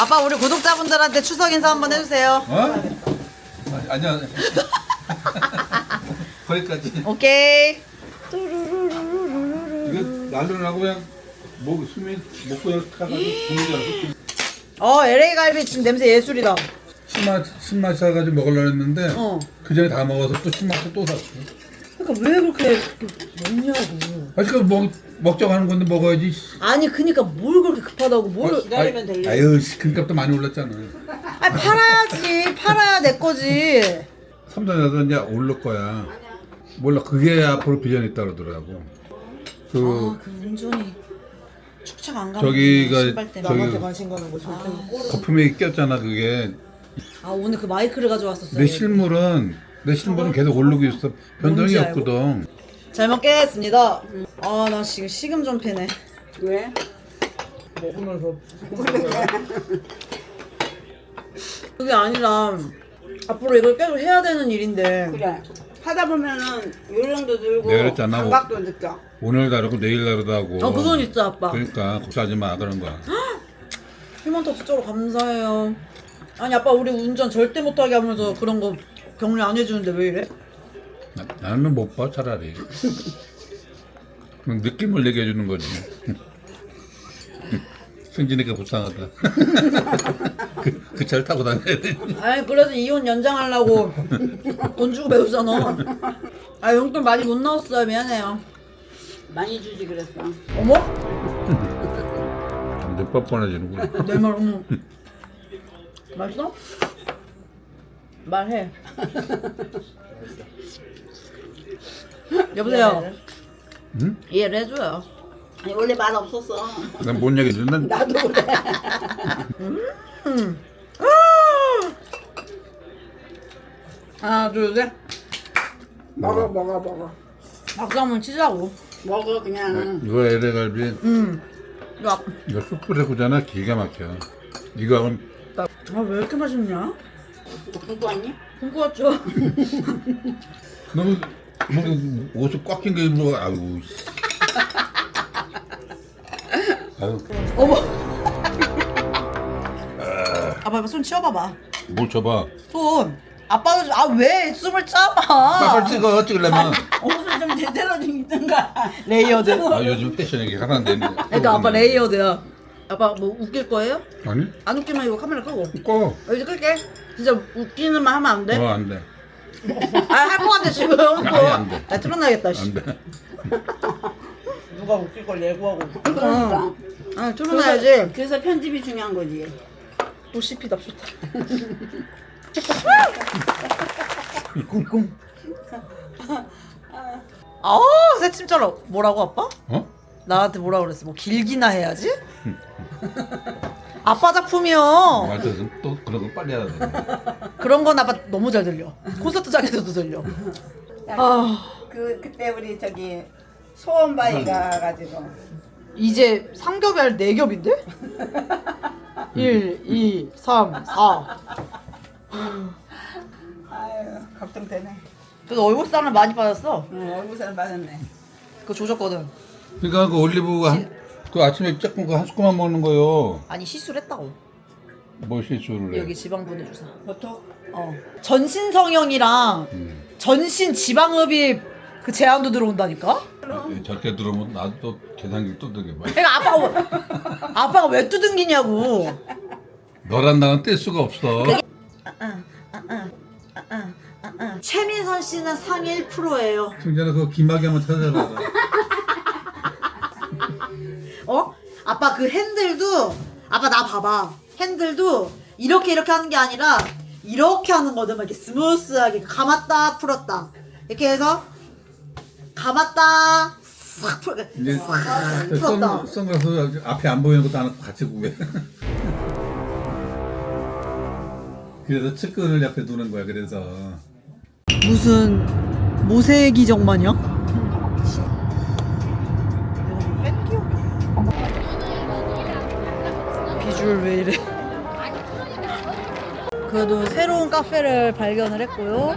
아빠 우리 구독자분들한테 추석 인사 한번 해주세요. 어? 아, 아니야. 거기까지. 오케이. 이거 날로나고 그냥 목 숨이 목 그냥 타가지고 죽는 줄 알고 어 LA 갈비 지금 냄새 예술이다. 신맛 신맛 사가지고 먹으려 했는데 어. 그 전에 다 먹어서 또 신맛도 또 샀어. 그러니까 왜 그렇게 먹냐고. 아직까지 먹 먹자고 하는 건데 먹어야지. 아니 그니까 뭘 그렇게 급하다고 뭘? 기다리면 될래. 아유 씨, 금값도 많이 올랐잖아. 아니 팔아야지. 팔아야 내 거지. 삼성에서 이제 오를 거야. 몰라 그게 앞으로 비전이 있다 그러더라고. 그 아그 운전이 축착 안 가면 저기가 신발 때문에. 저기 남한테 관심 가는 거 절대 못 보러. 거품이 꼈잖아 그게. 아 오늘 그 마이크를 가져왔었어요. 내 실물은 내 실물은 계속 오르고 있어. 변동이 뭔지 알고? 없거든. 잘 먹겠습니다. 아 나 지금 식음 좀 패네. 왜? 먹으면서 그게 아니라 앞으로 이걸 계속 해야 되는 일인데 그래. 하다 보면은 요령도 내가 그랬잖아. 감각도 느껴. 오늘 다르고 내일 다르다고. 어 그건 있어 아빠 그러니까 걱정하지 마 그런 거야. 휴먼터 진짜로 감사해요 아니 아빠 우리 운전 절대 못하게 하면서 그런 거 격려 안 해주는데 왜 이래? 나, 나는 못 봐 차라리. 그냥 느낌을 얘기해 주는 거지. 승진이가 불쌍하다. 그 차를 타고 다녀야 돼. 아니 그래서 이혼 연장하려고 돈 주고 배우잖아 아 용돈 많이 못 나왔어요 미안해요 많이 주지 그랬어. 어머? 완전 뻔뻔해지는구나. 내말 어머 맛있어? 말해 여보세요 응? 이해를 해줘요 아니 원래 맛 없었어. 난 뭔 얘기 듣는 나도 그래. 하나 둘셋 먹어 먹어 먹어. 박수 한번 치자고 먹어 그냥. 이거 LA갈비 음. 야, 이거 숯불에 구잖아 기가 막혀. 이거 하면 아, 왜 이렇게 맛있냐? 공부 왔니? 왔죠? 너무 뭐 옷을 꽉 낀게 입고 아유. 씨. 아유 어머. 아빠, 아빠 손 치워봐봐. 뭘 줘봐. 손. 아빠도 좀- 아, 왜 숨을 빨리 참아? 찍어 찍으려면. 옷을 좀 제대로 좀 입든가. 레이어드. 아 요즘 패션 얘기 하나 안 되네. 그러니까 아빠 레이어드야. 아빠 뭐 웃길 거예요? 아니? 안 웃기면 이거 카메라 끄고. 꺼. 어, 이제 끌게. 진짜 웃기는 말 하면 안 돼? 어, 안 돼. 아, 할거 같아, 지금. 아니, 안 돼. 나 틀어놔야겠다, 씨. 안 돼. 누가 웃길 걸 예고하고. 그러니까. 아, 틀어놔야지. 그래서 편집이 중요한 거지. 또 씹히다, 좋다. 아, 새침처럼. 뭐라고, 아빠? 어? 나한테 뭐라 그랬어? 뭐 길기나 해야지? 아빠 작품이요. 맞아. 또 그런 거 빨리 해야 돼. 그런 건 아빠 너무 잘 들려. 콘서트장에서도 들려. 아, 그 그때 우리 저기 소원바위 가가지고 이제 삼겹이 네 겹인데? 1, 2, 3, 4. 아유 걱정되네. 그래서 얼굴 살은 많이 빠졌어. 응, 얼굴살 빠졌네. 그거 조졌거든. 그러니까 그 올리브가 한, 그 아침에 조금 그한 스푼만 먹는 거요. 아니 시술을 했다고. 뭐 실수를 해. 여기 지방분해 주사. 보통 어. 전신 성형이랑 음. 전신 지방흡입 그 제한도 들어온다니까? 저렇게 들어오면 나도 또 계산기 또 되게 봐. 내가 아빠가 왜- 아빠가 왜 두둥기냐고. 너랑 나는 뗄 수가 없어. 최민선 씨는 상위 1%예요. 승재는 그거 김학이 한번 찾아봐. 어? 아빠 그 핸들도 아빠 나 봐봐. 핸들도 이렇게 이렇게 하는 게 아니라 이렇게 하는 거든 막 이렇게 스무스하게 감았다 풀었다 이렇게 해서 감았다 싹 풀. 이제 싹 선, 풀었다. 선글라스 앞에 안 보이는 것도 하나 같이 구해. 그래서 측근을 옆에 두는 거야. 그래서 무슨 모세기적 마냥? 비주얼 왜 이래? 그래도 새로운 카페를 발견을 했고요.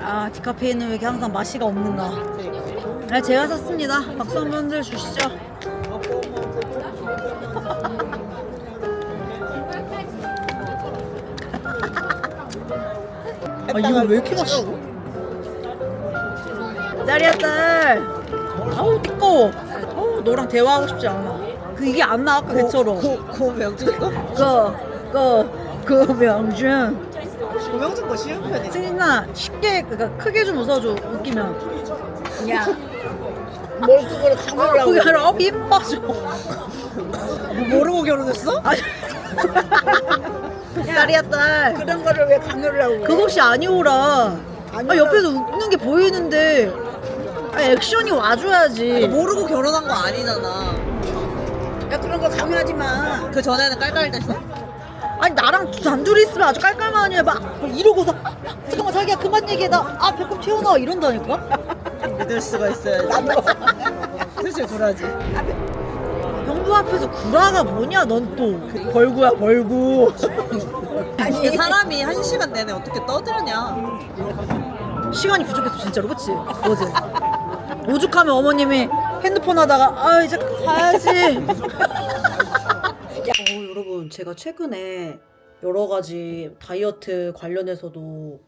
아 디카페인은 왜 이렇게 항상 맛이가 없는가? 네, 제가 샀습니다. 박수 한 번들 주시죠. 아, 이거 왜 이렇게 맛있어? 어, 너랑 대화하고 싶지 않아. 그, 이게 안 나와, 아까 대처럼. 고, 고명준 거? 그, 그, 그 명준. 고명준 거 쉬운 편이지. 승인아, 쉽게, 그니까 크게 좀 웃어줘, 웃기면. 야. 뭘 그걸 강요를 하고 그게 아니라, 어, 힘 빠져. 모르고 결혼했어? 아니. 딸이야, 딸. 그런 거를 왜 강요를 하고 그래? 그것이 아니오라. 아, 아니오라. 옆에서 웃는 게 보이는데. 아, 액션이 와줘야지. 모르고 결혼한 거 아니잖아. 야 그런 거 강요하지 마. 그 전에는 깔깔댔어? 아니, 나랑 단둘이 있으면 아주 깔깔만 해. 막 이러고서. 아, 잠깐만, 자기야, 그만 얘기해. 나, 아, 배꼽 튀어나와. 이런다니까? 믿을 수가 있어야지. 사실 굴하지. 형부 앞에서 구라가 뭐냐, 넌 또. 벌구야, 벌구. 아니 사람이 한 시간 내내 어떻게 떠들냐? 시간이 부족해서 진짜로, 그치? 어제. 오죽하면 어머님이 핸드폰 하다가, 아, 이제 가야지. 어, 여러분, 제가 최근에 여러 가지 다이어트 관련해서도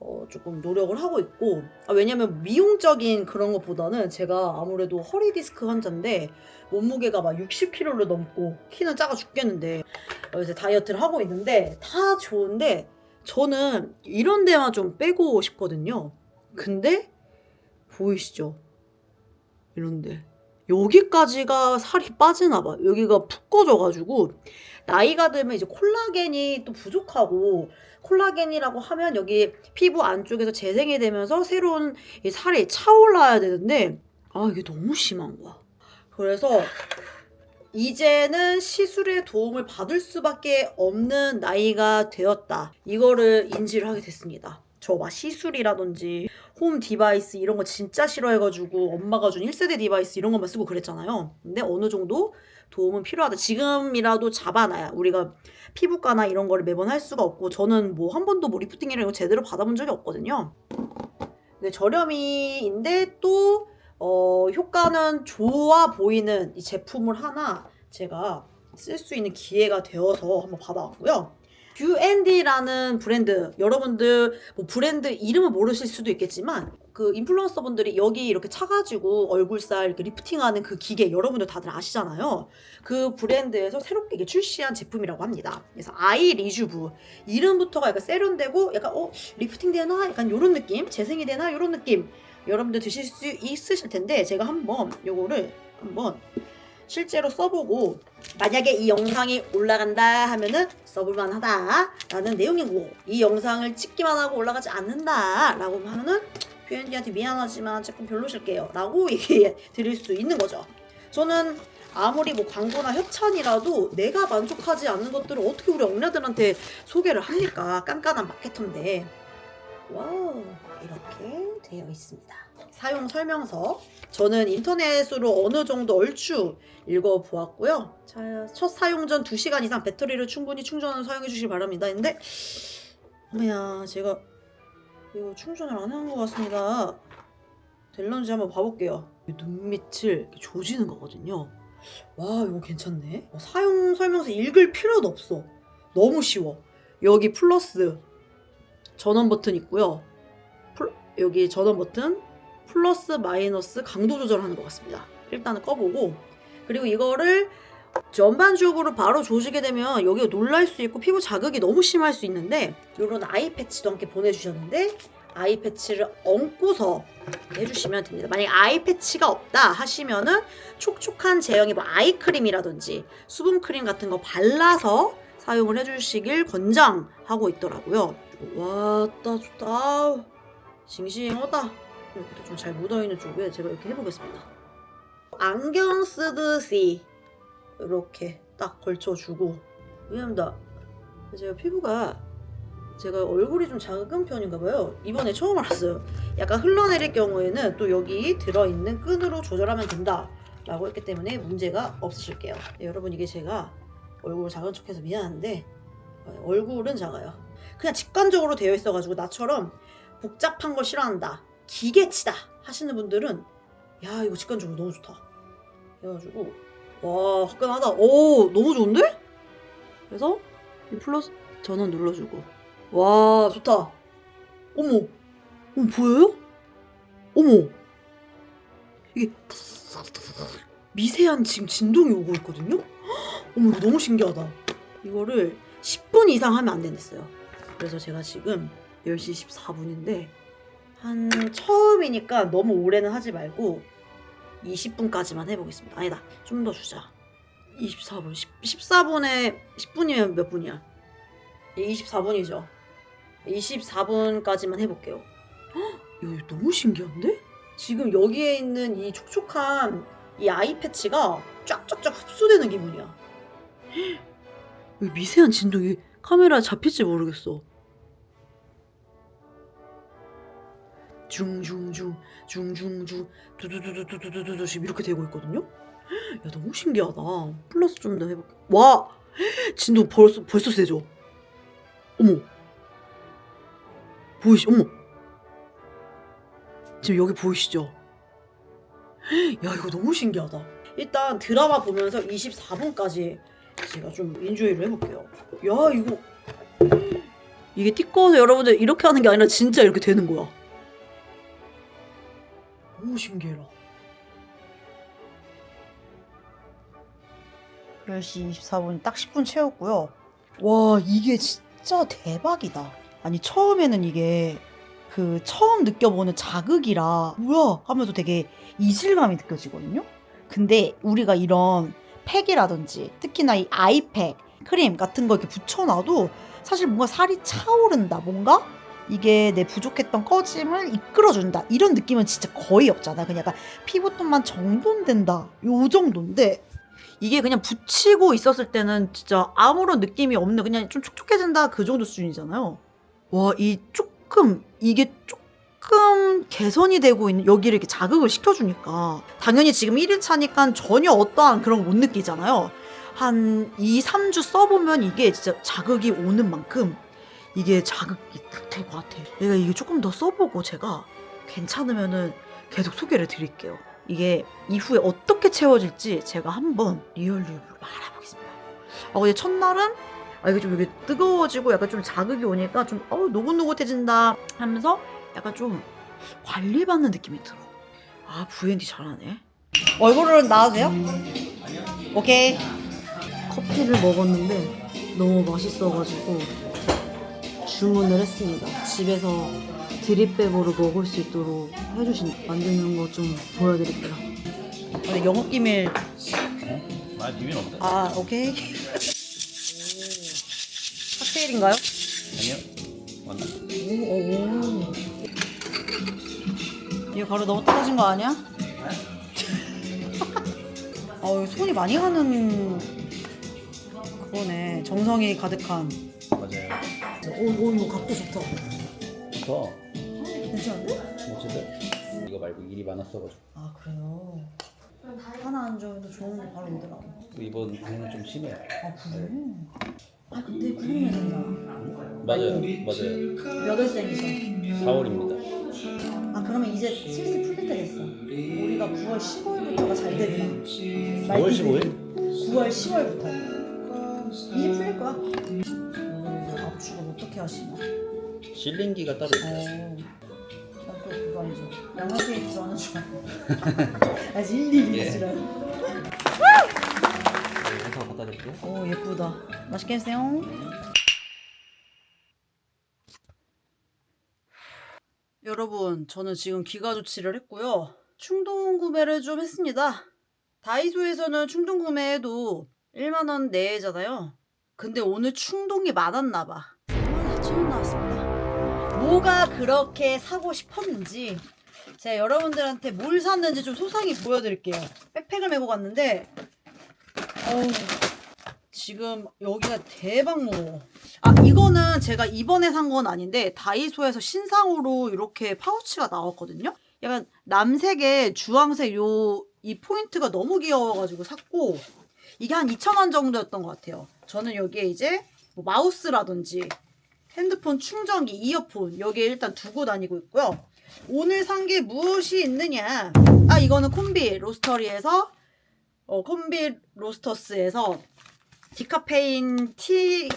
어, 조금 노력을 하고 있고, 아, 왜냐면 미용적인 그런 것보다는 제가 아무래도 허리 디스크 환자인데, 몸무게가 막 60kg를 넘고, 키는 작아 죽겠는데, 어, 이제 다이어트를 하고 있는데, 다 좋은데, 저는 이런 데만 좀 빼고 싶거든요. 근데, 보이시죠? 이런데. 여기까지가 살이 빠지나 봐. 여기가 푹 꺼져가지고 나이가 들면 이제 콜라겐이 또 부족하고 콜라겐이라고 하면 여기 피부 안쪽에서 재생이 되면서 새로운 이 살이 차올라야 되는데 아 이게 너무 심한 거야. 그래서 이제는 시술의 도움을 받을 수밖에 없는 나이가 되었다. 이거를 인지를 하게 됐습니다. 저 막 시술이라든지 홈 디바이스 이런 거 진짜 싫어해가지고 엄마가 준 1세대 디바이스 이런 것만 쓰고 그랬잖아요. 근데 어느 정도 도움은 필요하다. 지금이라도 잡아놔야 우리가 피부과나 이런 거를 매번 할 수가 없고 저는 뭐 한 번도 뭐 리프팅 이런 거 제대로 받아본 적이 없거든요. 근데 저렴이인데 또 어, 효과는 좋아 보이는 이 제품을 하나 제가 쓸 수 있는 기회가 되어서 한번 받아왔고요. 뷰앤디라는 브랜드 여러분들 뭐 브랜드 이름은 모르실 수도 있겠지만 그 인플루언서 분들이 여기 이렇게 차가지고 얼굴살 이렇게 리프팅하는 그 기계 여러분들 다들 아시잖아요. 그 브랜드에서 새롭게 출시한 제품이라고 합니다. 그래서 아이 리주브 이름부터가 약간 세련되고 약간 어? 리프팅 되나? 약간 이런 느낌? 재생이 되나? 이런 느낌. 여러분들 드실 수 있으실 텐데 제가 한번 요거를 한번 실제로 써보고 만약에 이 영상이 올라간다 하면은 써볼만 하다라는 내용이고 이 영상을 찍기만 하고 올라가지 않는다 라고 하면은 표현디한테 미안하지만 제품 별로실게요 라고 얘기해 드릴 수 있는 거죠. 저는 아무리 뭐 광고나 협찬이라도 내가 만족하지 않는 것들을 어떻게 우리 억녀들한테 소개를 합니까 깐깐한 마케터인데 와우 이렇게 되어 있습니다 사용 설명서 저는 인터넷으로 어느 정도 얼추 읽어보았고요. 자, 첫 사용 전 2시간 이상 배터리를 충분히 충전을 사용해 주시기 바랍니다. 근데 어머야 제가 이거 충전을 안 한 것 같습니다. 될런지 한번 봐볼게요. 눈 밑을 이렇게 조지는 거거든요. 와 이거 괜찮네. 어, 사용 설명서 읽을 필요도 없어. 너무 쉬워. 여기 플러스 전원 버튼 있고요. 플- 여기 전원 버튼 플러스 마이너스 강도 조절하는 것 같습니다. 일단은 꺼보고 그리고 이거를 전반적으로 바로 조지게 되면 여기가 놀랄 수 있고 피부 자극이 너무 심할 수 있는데 이런 아이 패치도 함께 보내주셨는데 아이 패치를 얹고서 해주시면 됩니다. 만약에 아이 패치가 없다 하시면은 촉촉한 제형의 뭐 아이크림이라든지 수분크림 같은 거 발라서 사용을 해주시길 권장하고 있더라고요. 왔다 좋다 싱싱하다 이렇게 좀 잘 묻어있는 쪽에 제가 이렇게 해보겠습니다. 안경 쓰듯이 이렇게 딱 걸쳐주고 미안합니다. 제가 피부가 제가 얼굴이 좀 작은 편인가 봐요. 이번에 처음 알았어요. 약간 흘러내릴 경우에는 또 여기 들어있는 끈으로 조절하면 된다. 라고 했기 때문에 문제가 없으실게요. 네, 여러분 이게 제가 얼굴 작은 척해서 미안한데 어, 얼굴은 작아요. 그냥 직관적으로 되어 있어가지고 나처럼 복잡한 걸 싫어한다. 기계치다 하시는 분들은 야 이거 직관적으로 너무 좋다. 해가지고 와 화끈하다. 오 너무 좋은데? 그래서 이 플러스 전원 눌러주고 와 좋다. 어머, 어머 보여요? 어머 이게 미세한 지금 진동이 오고 있거든요. 헉, 어머 이거 너무 신기하다. 이거를 10분 이상 하면 안 된댔어요. 그래서 제가 지금 10시 14분인데 한 처음이니까 너무 오래는 하지 말고 20분까지만 해보겠습니다. 아니다. 좀 더 주자. 24분. 10, 14분에 10분이면 몇 분이야? 24분이죠. 24분까지만 해볼게요. 헉, 이거 너무 신기한데? 지금 여기에 있는 이 촉촉한 이 아이 패치가 쫙쫙쫙 흡수되는 기분이야. 헉, 이 미세한 진동이 카메라에 잡힐지 모르겠어. 중중중 중중중 두두두두두두두 지금 이렇게 되고 있거든요. 야 너무 신기하다. 플러스 좀 더 해볼게. 와 진도 벌써 벌써 세죠. 어머 보이시? 어머 지금 여기 보이시죠? 야 이거 너무 신기하다. 일단 드라마 보면서 24분까지 제가 좀 인조이를 해볼게요. 야 이거 이게 티꺼워서 여러분들 이렇게 하는 게 아니라 진짜 이렇게 되는 거야. 신기해라. 10시 24분 딱 10분 채웠고요. 와, 이게 진짜 대박이다. 아니, 처음에는 이게 그 처음 느껴보는 자극이라 뭐야 하면서 되게 이질감이 느껴지거든요. 근데 우리가 이런 팩이라든지 특히나 이 아이팩, 크림 같은 거 이렇게 붙여놔도 사실 뭔가 살이 차오른다. 뭔가 이게 내 부족했던 꺼짐을 이끌어준다. 이런 느낌은 진짜 거의 없잖아. 그냥 약간 피부톤만 정돈된다. 요 정도인데 이게 그냥 붙이고 있었을 때는 진짜 아무런 느낌이 없는 그냥 좀 촉촉해진다 그 정도 수준이잖아요. 와, 이 조금 이게 조금 개선이 되고 있는 여기를 이렇게 자극을 시켜주니까 당연히 지금 1일차니까 전혀 어떠한 그런 거 못 느끼잖아요. 한 2, 3주 써보면 이게 진짜 자극이 오는 만큼 이게 자극이 될것 같아. 내가 이게 조금 더 써보고 제가 괜찮으면은 계속 소개를 드릴게요. 이게 이후에 어떻게 채워질지 제가 한번 리얼 리뷰로 알아보겠습니다. 아 근데 첫날은 아 이게 좀 이게 뜨거워지고 약간 좀 자극이 오니까 좀 어, 노릇노릇해진다 하면서 약간 좀 관리받는 느낌이 들어. 아 V&D 잘하네. 얼굴은 나와도 돼요? 오케이. 커피를 먹었는데 너무 맛있어가지고 주문을 했습니다. 집에서 드립백으로 먹을 수 있도록 해주신 만드는 거 좀 보여드릴게요. 근데 영업 기밀 아, 비밀 없다. 아 오케이. 칵테일인가요? 아니요. 맞나? 오, 오. 이거 가루 너무 떨어진 거 아니야? 어, 손이 많이 가는 그거네. 정성이 가득한. 오, 오, 이거 각도 좋다. 더 괜찮은데? 어쨌든 이거 말고 일이 많았어가지고 아, 그래요? 하나 안 줘도 좋은 게 바로 오더라고. 또 이번 방은 좀 심해요. 아, 그래? 아, 근데 9년생이잖아. 맞아요, 맞아요. 몇 월생이셔? 4월입니다. 아, 그러면 이제 슬슬 풀릴 때 됐어. 우리가 9월 15일부터가 잘 되구나. 9월 15일? 9월 10월부터 이제 풀릴 거야. 음, 압축을 어떻게 하시나? 실링기가 따로 어, 있어요. 난또 그거 아니죠. 양화페이지 좋아하는 줄 알고. 아, 진리 예. 줄 알고. 회사 갖다 드릴게요. 오, 예쁘다. 맛있게 드세요. 여러분, 저는 지금 기가 조치를 했고요. 충동 구매를 좀 했습니다. 다이소에서는 충동 구매해도 1만 원 내외잖아요. 근데 오늘 충동이 많았나봐. 4만 나왔습니다. 뭐가 그렇게 사고 싶었는지 제가 여러분들한테 뭘 샀는지 좀 소상히 보여드릴게요. 백팩을 메고 갔는데 어우, 지금 여기가 대박 무거워. 아 이거는 제가 이번에 산 건 아닌데 다이소에서 신상으로 이렇게 파우치가 나왔거든요. 약간 남색에 주황색 요 이 포인트가 너무 귀여워가지고 샀고 이게 한 2,000원 정도였던 것 같아요. 저는 여기에 이제 뭐 마우스라든지 핸드폰 충전기, 이어폰 여기에 일단 두고 다니고 있고요. 오늘 산 게 무엇이 있느냐? 아 이거는 콤비 로스터리에서 어 콤비 로스터스에서 디카페인 티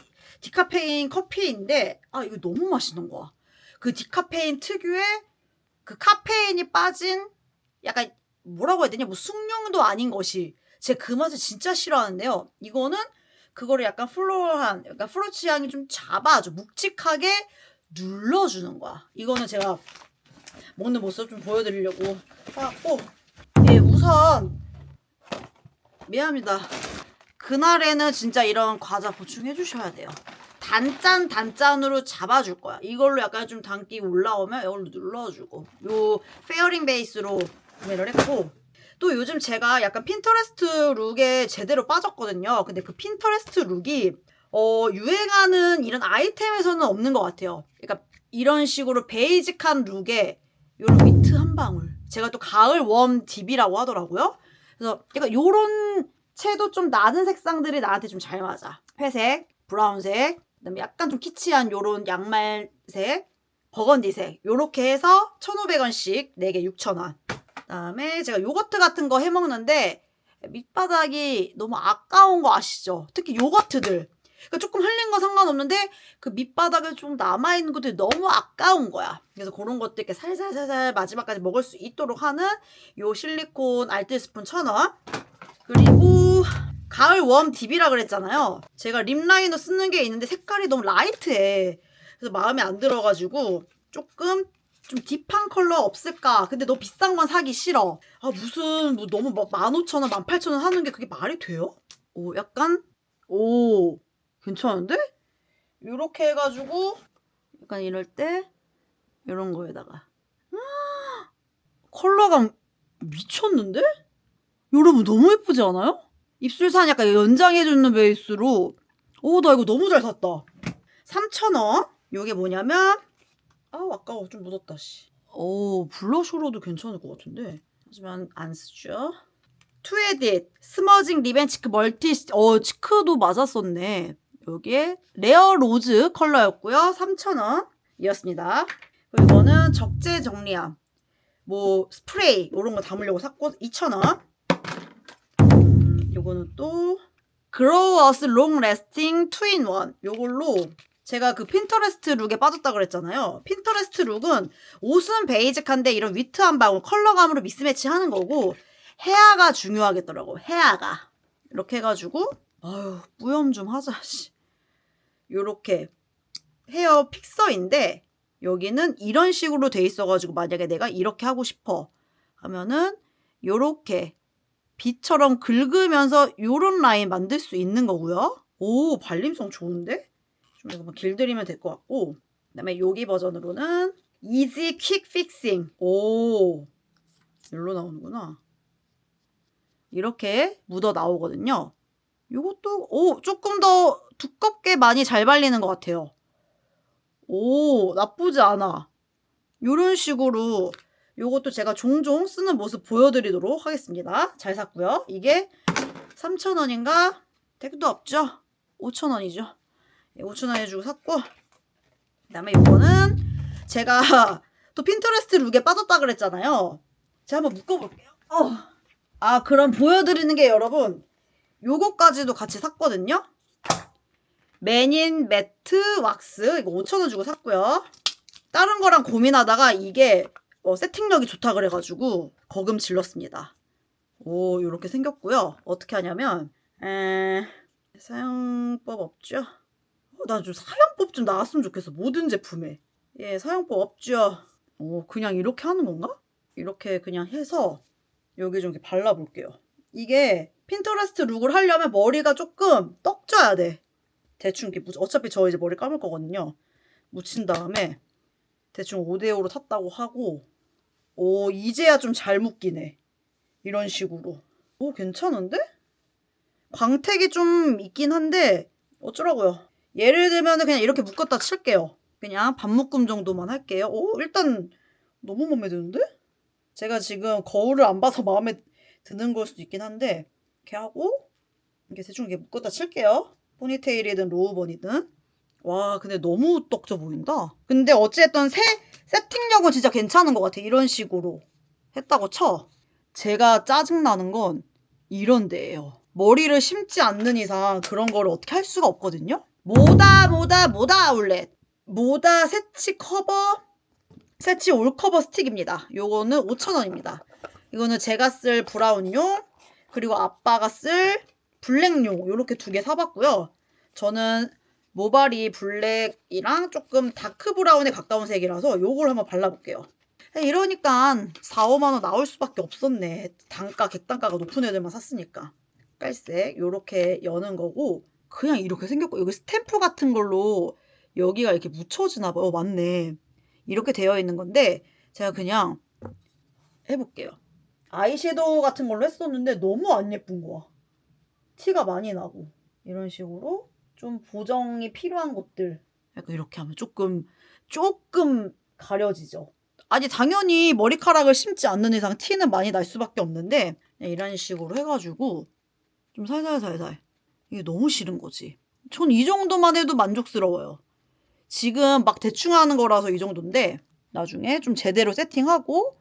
디카페인 커피인데 아 이거 너무 맛있는 거야. 그 디카페인 특유의 그 카페인이 빠진 약간 뭐라고 해야 되냐 뭐 숭늉도 아닌 것이 제가 그 맛을 진짜 싫어하는데요. 이거는 그거를 약간 플로한 약간 프루치 향이 좀 잡아줘 묵직하게 눌러주는 거야. 이거는 제가 먹는 모습 좀 보여드리려고 사왔고 예 우선 미안합니다. 그날에는 진짜 이런 과자 보충해 주셔야 돼요. 단짠 단짠으로 잡아줄 거야. 이걸로 약간 좀 단기 올라오면 이걸로 눌러주고 요 페어링 베이스로 구매를 했고 또 요즘 제가 약간 핀터레스트 룩에 제대로 빠졌거든요. 근데 그 핀터레스트 룩이 어, 유행하는 이런 아이템에서는 없는 것 같아요. 그러니까 이런 식으로 베이직한 룩에 요런 위트 한 방울. 제가 또 가을 웜 딥이라고 하더라고요. 그래서 약간 요런 채도 좀 낮은 색상들이 나한테 좀 잘 맞아. 회색, 브라운색, 그다음에 약간 좀 키치한 요런 양말색, 버건디색 요렇게 해서 1,500원씩 4개 6,000원. 그다음에 제가 요거트 같은 거 해 먹는데 밑바닥이 너무 아까운 거 아시죠? 특히 요거트들. 그러니까 조금 흘린 거 상관없는데 그 밑바닥에 좀 남아있는 것들이 너무 아까운 거야. 그래서 그런 것들 이렇게 살살살살 마지막까지 먹을 수 있도록 하는 요 실리콘 알뜰 스푼 1000원. 그리고 가을 웜 딥이라 그랬잖아요. 제가 립 라이너 쓰는 게 있는데 색깔이 너무 라이트해. 그래서 마음에 안 들어가지고 조금 좀 딥한 컬러 없을까? 근데 너무 비싼 건 사기 싫어. 아 무슨 뭐 너무 막 15,000원, 18,000원 하는 게 그게 말이 돼요? 오 약간 오 괜찮은데? 요렇게 해가지고 약간 이럴 때 이런 거에다가 컬러감 미쳤는데? 여러분 너무 예쁘지 않아요? 입술산 약간 연장해주는 베이스로 오 나 이거 너무 잘 샀다 3,000원 요게 뭐냐면 아 아까워. 좀 묻었다 씨. 오 블러셔로도 괜찮을 것 같은데. 하지만 안 쓰죠. 투에딧 스머징 리벤치크 멀티 어 치크도 맞았었네. 여기에 레어 로즈 컬러였고요. 3,000원 이었습니다. 그리고 이거는 적재 정리함. 뭐 스프레이 이런 거 담으려고 샀고 2,000원. 음, 요거는 또 그로워스 롱 레스팅 투인 원 요걸로 제가 그 핀터레스트 룩에 빠졌다 그랬잖아요. 핀터레스트 룩은 옷은 베이직한데 이런 위트 한 방울 컬러감으로 미스매치 하는 거고 헤아가 중요하겠더라고. 헤아가 이렇게 해가지고 아유 뿌염 좀 하자. 씨. 요렇게 헤어 픽서인데 여기는 이런 식으로 돼 있어가지고 만약에 내가 이렇게 하고 싶어 하면은 요렇게 빛처럼 긁으면서 요런 라인 만들 수 있는 거고요. 오 발림성 좋은데? 좀 이거 길들이면 될 것 같고 그다음에 여기 버전으로는 이지 퀵 픽싱 오 일로 나오는구나. 이렇게 묻어 나오거든요. 요것도 오 조금 더 두껍게 많이 잘 발리는 것 같아요. 오 나쁘지 않아. 요런 식으로 요것도 제가 종종 쓰는 모습 보여드리도록 하겠습니다. 잘 샀고요. 이게 3,000원인가? 택도 없죠? 5,000원이죠 5,000원 해주고 샀고 그 다음에 요거는 제가 또 핀터레스트 룩에 빠졌다 그랬잖아요. 제가 한번 묶어볼게요. 어. 아 그럼 보여드리는 게 여러분 요거까지도 같이 샀거든요. 맨인 매트 왁스 이거 5,000원 주고 샀고요. 다른 거랑 고민하다가 이게 어, 세팅력이 좋다 그래가지고 거금 질렀습니다. 오 요렇게 생겼고요. 어떻게 하냐면 에... 사용법 없죠? 어, 나좀 사용법 좀 나왔으면 좋겠어. 모든 제품에. 예, 사용법 없죠. 오, 그냥 이렇게 하는 건가? 이렇게 그냥 해서 여기 좀 이렇게 발라볼게요. 이게 핀터레스트 룩을 하려면 머리가 조금 떡져야 돼. 대충 이렇게 묻, 어차피 저 이제 머리 감을 거거든요. 묻힌 다음에 대충 5대5로 탔다고 하고 오, 이제야 좀 잘 묶이네. 이런 식으로. 오, 괜찮은데? 광택이 좀 있긴 한데 어쩌라고요. 예를 들면 그냥 이렇게 묶었다 칠게요. 그냥 반묶음 정도만 할게요. 오, 일단 너무 마음에 드는데? 제가 지금 거울을 안 봐서 마음에 드는 걸 수도 있긴 한데 이렇게 하고 이렇게 대충 이렇게 묶었다 칠게요. 포니테일이든 로우번이든. 와, 근데 너무 떡져 보인다. 근데 어찌됐든 새 세팅력은 진짜 괜찮은 것 같아. 이런 식으로 했다고 쳐. 제가 짜증나는 건 이런 데예요. 머리를 심지 않는 이상 그런 거를 어떻게 할 수가 없거든요. 모다 모다 모다 아울렛 모다 세치 커버 세치 올 커버 스틱입니다. 요거는 5,000원입니다. 이거는 제가 쓸 브라운용 그리고 아빠가 쓸 블랙용 요렇게 두 개 사봤고요. 저는 모발이 블랙이랑 조금 다크 브라운에 가까운 색이라서 요걸 한번 발라볼게요. 이러니까 4, 5만 원 나올 수밖에 없었네. 단가, 객단가가 높은 애들만 샀으니까. 깔색 요렇게 여는 거고 그냥 이렇게 생겼고 여기 스탬프 같은 걸로 여기가 이렇게 묻혀지나 봐요. 어, 맞네. 이렇게 되어 있는 건데 제가 그냥 해볼게요. 아이섀도우 같은 걸로 했었는데 너무 안 예쁜 거야. 티가 많이 나고 이런 식으로 좀 보정이 필요한 것들 약간 이렇게 하면 조금 조금 가려지죠. 아니 당연히 머리카락을 심지 않는 이상 티는 많이 날 수밖에 없는데 이런 식으로 해가지고 좀 살살살살 이게 너무 싫은 거지. 전 이 정도만 해도 만족스러워요. 지금 막 대충 하는 거라서 이 정도인데 나중에 좀 제대로 세팅하고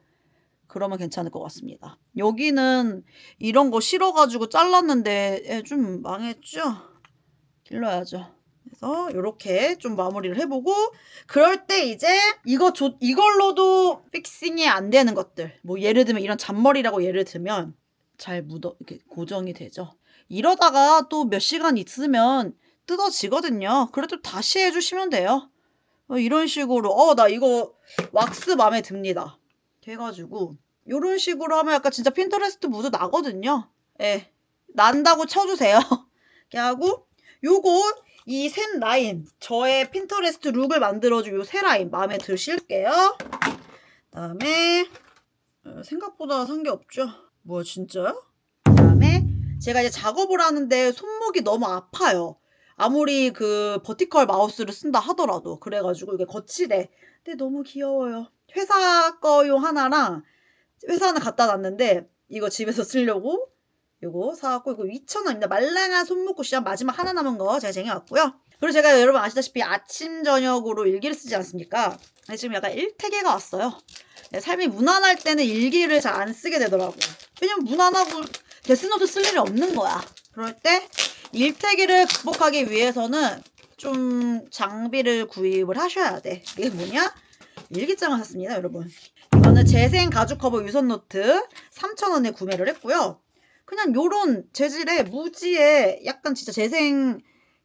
그러면 괜찮을 것 같습니다. 여기는 이런 거 싫어가지고 잘랐는데 예, 좀 망했죠? 길러야죠. 그래서 이렇게 좀 마무리를 해보고 그럴 때 이제 이거 조, 이걸로도 픽싱이 안 되는 것들 뭐 예를 들면 이런 잔머리라고 예를 들면 잘 묻어 이렇게 고정이 되죠. 이러다가 또 몇 시간 있으면 뜯어지거든요. 그래도 다시 해주시면 돼요. 어, 이런 식으로 어 나 이거 왁스 마음에 듭니다. 해가지고 이런 식으로 하면 약간 진짜 핀터레스트 무드 나거든요. 예, 난다고 쳐주세요. 이렇게 하고 요거 이 셋 라인 저의 핀터레스트 룩을 만들어준 요세 라인 마음에 드실게요. 그다음에 어, 생각보다 산 게 없죠. 뭐야 진짜요? 제가 이제 작업을 하는데 손목이 너무 아파요. 아무리 그 버티컬 마우스를 쓴다 하더라도 그래가지고 이게 거치대. 근데 너무 귀여워요. 회사 거용 하나랑 회사는 갖다 놨는데 이거 집에서 쓰려고 요거 사갖고 이거 2,000원입니다. 말랑한 손목 쿠션 마지막 하나 남은 거 제가 쟁여왔고요. 그리고 제가 여러분 아시다시피 아침 저녁으로 일기를 쓰지 않습니까? 지금 약간 일태기가 왔어요. 네, 삶이 무난할 때는 일기를 잘 안 쓰게 되더라고. 왜냐면 무난하고 데스노트 쓸 일이 없는 거야. 그럴 때 일태기를 극복하기 위해서는 좀 장비를 구입을 하셔야 돼. 이게 뭐냐? 일기장을 샀습니다, 여러분. 이거는 재생 가죽 커버 유선 노트 3,000원에 구매를 했고요. 그냥 요런 재질의 무지의 약간 진짜 재생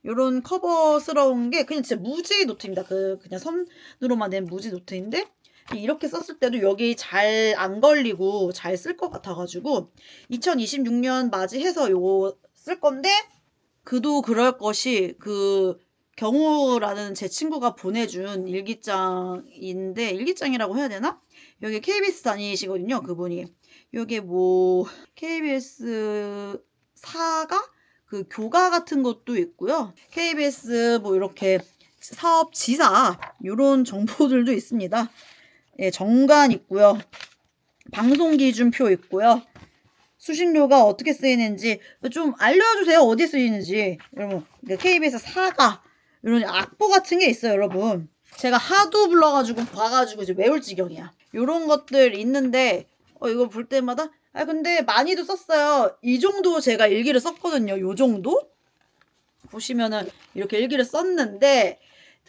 요런 커버스러운 게 그냥 진짜 무지 노트입니다. 그 그냥 선으로만 된 무지 노트인데 이렇게 썼을 때도 여기 잘 안 걸리고 잘 쓸 것 같아가지고 2026년 맞이해서 요거 쓸 건데 그도 그럴 것이 그 경우라는 제 친구가 보내준 일기장인데 일기장이라고 해야 되나? 여기 KBS 다니시거든요, 그분이. 여기 뭐 KBS 사가 그 교가 같은 것도 있고요. KBS 뭐 이렇게 사업 지사 이런 정보들도 있습니다. 예, 정관 있고요. 방송 기준표 있고요. 수신료가 어떻게 쓰이는지 좀 알려주세요. 어디 쓰이는지. 여러분, 그 KBS 사가 이런 악보 같은 게 있어요, 여러분. 제가 하도 불러가지고 봐가지고 이제 외울 지경이야. 이런 것들 있는데 어 이거 볼 때마다 아 근데 많이도 썼어요. 이 정도 제가 일기를 썼거든요. 요 정도 보시면은 이렇게 일기를 썼는데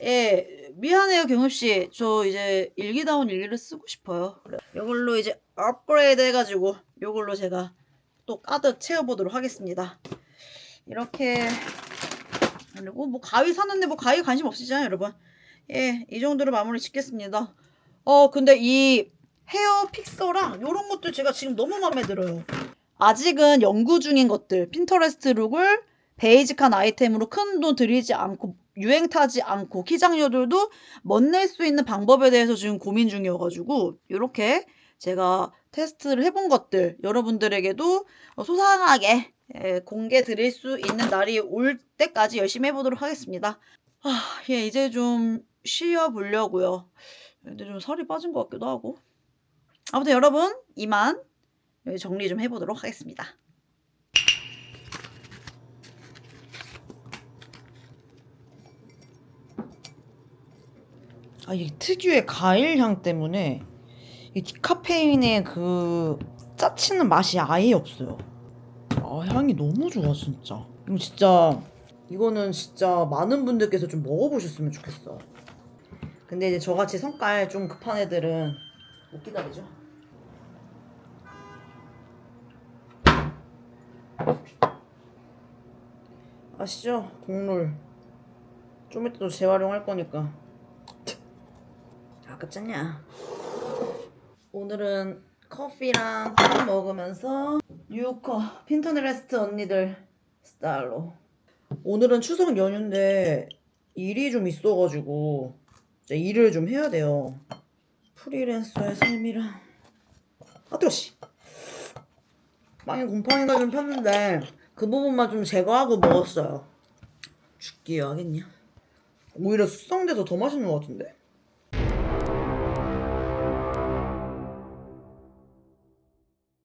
예 미안해요 경엽 씨. 저 이제 일기다운 일기를 쓰고 싶어요. 이걸로 이제 업그레이드 해가지고 요걸로 제가 또 가득 채워보도록 하겠습니다. 이렇게 그리고 뭐 가위 샀는데 뭐 가위 관심 없으시잖아요 여러분. 예, 이 정도로 마무리 짓겠습니다. 어, 근데 이 헤어 픽서랑 이런 것들 제가 지금 너무 마음에 들어요. 아직은 연구 중인 것들, 핀터레스트 룩을 베이직한 아이템으로 큰 돈 들이지 않고 유행 타지 않고 키장녀들도 멋낼 수 있는 방법에 대해서 지금 고민 중이어가지고 이렇게 제가 테스트를 해본 것들 여러분들에게도 소상하게 예, 공개 드릴 수 있는 날이 올 때까지 열심히 해보도록 하겠습니다. 아, 예, 이제 좀 쉬어보려고요. 근데 좀 살이 빠진 것 같기도 하고. 아무튼 여러분, 이만 정리 좀 해보도록 하겠습니다. 아, 이 특유의 과일 향 때문에 이 디카페인의 그 짜치는 맛이 아예 없어요. 아 향이 너무 좋아 진짜. 이거 진짜 이거는 진짜 많은 분들께서 좀 먹어보셨으면 좋겠어. 근데 이제 저같이 성깔 좀 급한 애들은 못 기다리죠. 아시죠? 국룰. 좀 이따 또 재활용할 거니까. 아깝잖냐. 오늘은 커피랑 빵 먹으면서 뉴커 핀터레스트 언니들 스타일로. 오늘은 추석 연휴인데 일이 좀 있어가지고 이제 일을 좀 해야 돼요. 프리랜서의 삶이랑 아 뜨거 씨. 빵에 곰팡이가 좀 폈는데 그 부분만 좀 제거하고 먹었어요. 죽기 하겠냐? 오히려 숙성돼서 더 맛있는 것 같은데